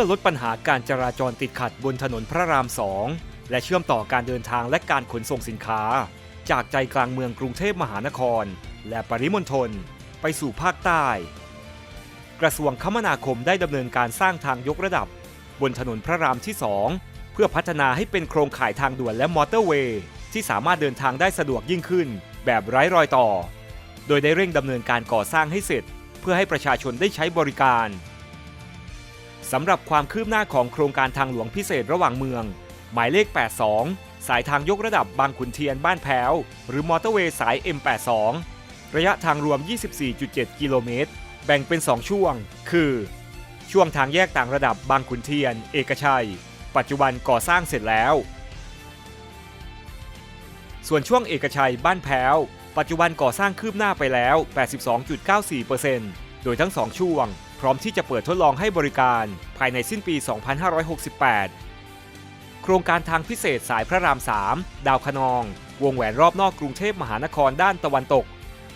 พื่อลดปัญหาการจราจรติดขัดบนถนนพระรามสองและเชื่อมต่อการเดินทางและการขนส่งสินค้า จากใจกลางเมืองกรุงเทพมหานคร และปริมณฑลไปสู่ภาคใต้ กระทรวงคมนาคมได้ดำเนินการสร้างทางยกระดับบนถนนพระรามที่ 2 เพื่อพัฒนาให้เป็นโครงข่ายทางด่วนและมอเตอร์เวย์ที่สามารถเดินทางได้สะดวกยิ่งขึ้น แบบไร้รอยต่อ โดยได้เร่งดำเนินการก่อสร้างให้เสร็จ เพื่อให้ประชาชนได้ใช้บริการ สำหรับความคืบหน้าของโครงการทางหลวงพิเศษระหว่างเมือง หมายเลข 82 สายทางยกระดับบางขุนเทียนบ้านแพ้ว หรือมอเตอร์เวย์สาย M82 ระยะทางรวม 24.7 กิโลเมตร แบ่งเป็น 2 ช่วง คือ ช่วงทางแยกต่างระดับบางขุนเทียน เอกชัย ปัจจุบันก่อสร้างเสร็จแล้ว ส่วนช่วงเอกชัยบ้านแพ้ว ปัจจุบันก่อสร้างคืบหน้าไปแล้ว 82.94%โดยทั้ง 2 ช่วง พร้อมที่จะเปิดทดลองให้บริการภายในสิ้นปี 2568 โครงการทางพิเศษสายพระราม 3 ดาวคะนอง วงแหวนรอบนอกกรุงเทพมหานครด้านตะวันตก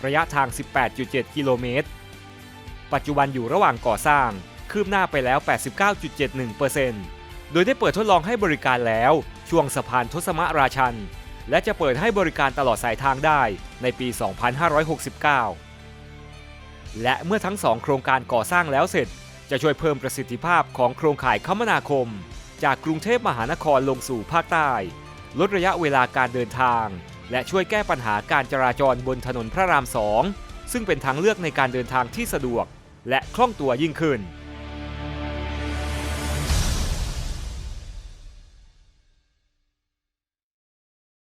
ระยะทาง 18.7 กิโลเมตร ปัจจุบันอยู่ระหว่างก่อสร้าง คืบหน้าไปแล้ว 89.71%โดยได้เปิดทดลองให้บริการแล้ว ช่วงสะพานทศมราชัน และจะเปิดให้บริการตลอดสายทางได้ในปี 2569 และเมื่อทั้งสองโครงการก่อสร้างแล้วเสร็จ จะช่วยเพิ่มประสิทธิภาพของโครงข่ายคมนาคม จากกรุงเทพมหานครลงสู่ภาคใต้ ลดระยะเวลาการเดินทาง และช่วยแก้ปัญหาการจราจรบนถนนพระรามสองซึ่งเป็นทางเลือกในการเดินทางที่สะดวก และคล่องตัวยิ่งขึ้น